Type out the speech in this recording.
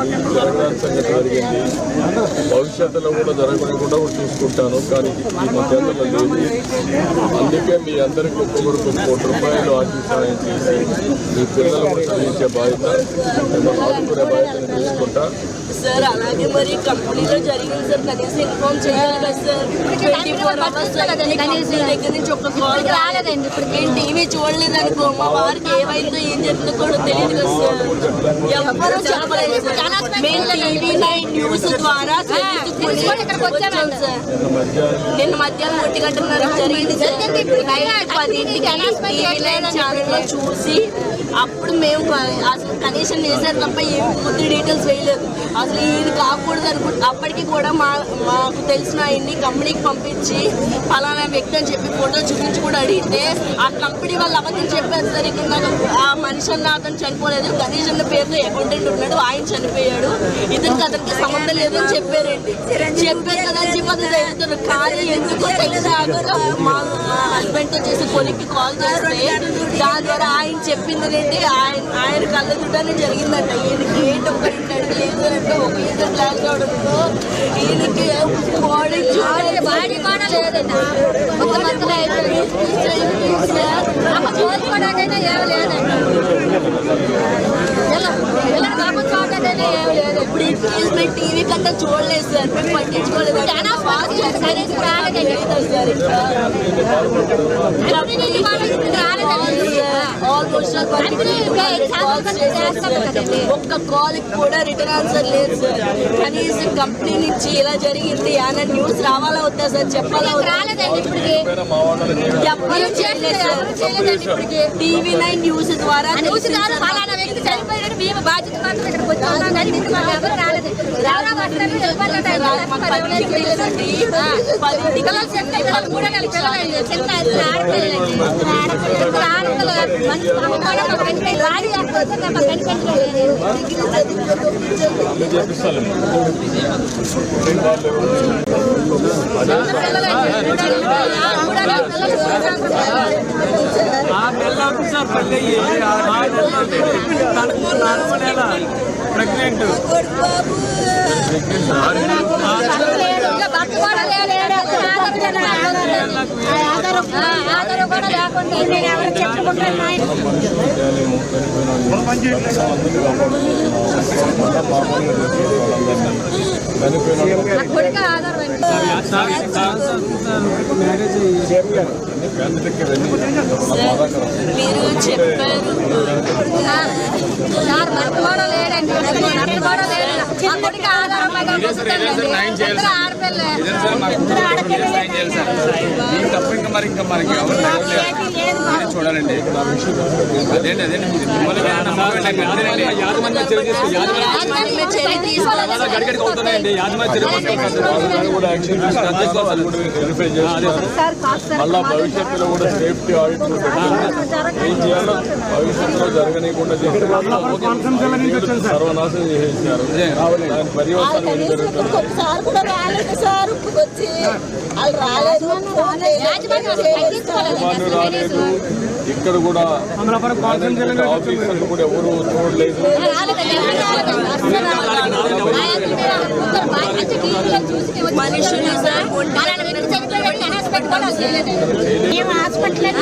আমাকে జరగడానికి సంగతి జరిగింది భవిష్యత్తులో కూడా జరగకుండా కూడా చూసుకుంటాను. కానీ ఈ లేదు అందుకే మీ అందరికీ ఒక్కొక్కరికి ఒక కోటి రూపాయలు ఆర్థిక సహాయం చేసి మీ పిల్లలకు చదివించే బాధ్యత మిమ్మల్ని ఆదుకునే బాధ్యతను తీసుకుంటా. సార్ అలాగే మరి కంపెనీలో జరిగింది సార్ కనీసం ఇన్ఫార్మ్ చేయాలి కదా sir. Twenty four hours company దగ్గర నుంచి ఒక కాల్ రాలేదండి ఇప్పుడు నేను టీవీ చూడలేదు అనుకో మా వారికి ఏమైందో ఏం జరిగిందో కూడా తెలియదు కదా సార్. ఎవరు చెప్పలేదు సార్. మేము టీవీ నైన్ న్యూస్ ద్వారా నిన్న మధ్యాహ్నం ఒంటి గంటన్నర జరిగింది. నైట్ పదింటికి టీవీ నైన్ ఛానల్లో చూసి అప్పుడు మేము అసలు కనీసం వేసారు తప్ప ఏం పూర్తి డీటెయిల్స్ వేయలేదు. అసలు ఇది కాకూడదు అనుకుంటు అప్పటికి కూడా మా మాకు తెలిసిన ఆయన్ని కంపెనీకి పంపించి ఫలానా వ్యక్తి అని చెప్పి ఫోటో చూపించి కూడా అడిగితే ఆ కంపెనీ వాళ్ళు అబద్ధం చెప్పారు సార్ ఇక్కడ నాకు ఆ మనిషి అన్న అతను చనిపోలేదు. గణేష్ అన్న పేరుతో అకౌంటెంట్ ఉన్నాడు. ఆయన చనిపోయాడు. ఇతనికి అతనికి సంబంధం లేదని చెప్పారండి. చెప్పారు కదా అని చెప్పి అతను చెప్తున్నారు కానీ ఎందుకో తెలిసాక మా హస్బెండ్తో చేసి కొలిక్కి కాల్ చేస్తే దాని ద్వారా ఆయన చెప్పింది ఏంటి ఆయన ఆయన కళ్ళ చూడనే జరిగిందంట. ఈయనకి ఏంటి ఒక ఇంటి అంటే ఒక అవడంతో ఈయనకి బాడీ చూడాలి బాడీ కూడా లేదండి ఒక మధ్యలో అయిపోయింది. లేదండి ఇప్పుడు మేము టీవీ కన్నా చూడలేదు సార్. మేము పట్టించుకోలేదు. చాలా ఫాస్ట్ కనీసం రాలేదండి సార్. ఇంకా కంపెనీ నుంచి వాళ్ళు ఇప్పుడు రాలేదండి ఒక్క కాల్ కూడా రిటర్న్ ఆన్సర్ లేదు సార్ కనీసం కంపెనీ నుంచి ఇలా జరిగింది అన్న న్యూస్ రావాలా వద్దా సార్ చెప్పాలా టీవీ నైన్ న్యూస్ ద్వారా మంచి ప్రెగ్నెంట్ ఇంకా భర్త కూడా లేడు ఆధారం కూడా లేదు. ఆధారం కూడా లేకుండా నేను ఎవరు చెప్పుకుంటాను నాయన చేయాలేమో చనిపోయిన నా కొడుకు ఆధారం అండి మ్యారేజ్ అయ్యి ఫ్యామిలీకి వెళ్ళి బాధాకరం మీరు చెప్పారు సార్ భర్త కూడా లేడండి భర్త కూడా లేడు ఆ మీకు తప్ప ఇంకా మరి ఇంకా మనకి ఎవరు చూడాలండి అదేంటి అదేంటి మిమ్మల్ని. అంతేనండి. చర్య తీసుకోవాలి గడిగడికి అవుతున్నాయండి చర్య కూడా యాక్షన్ మళ్ళా భవిష్యత్తులో కూడా సేఫ్టీ ఆడిట్ ఏం చేయాలో భవిష్యత్తులో జరగనీయకుండా చేస్తారు సర్వనాశనం చేసేసారు దాని పర్యవసానం జరుగుతుంది వచ్చి వాళ్ళు రాలేదు వాళ్ళు ఇక్కడ కూడా ఆఫీసర్లు ఎవరు చూడలేదు హాస్పిటల్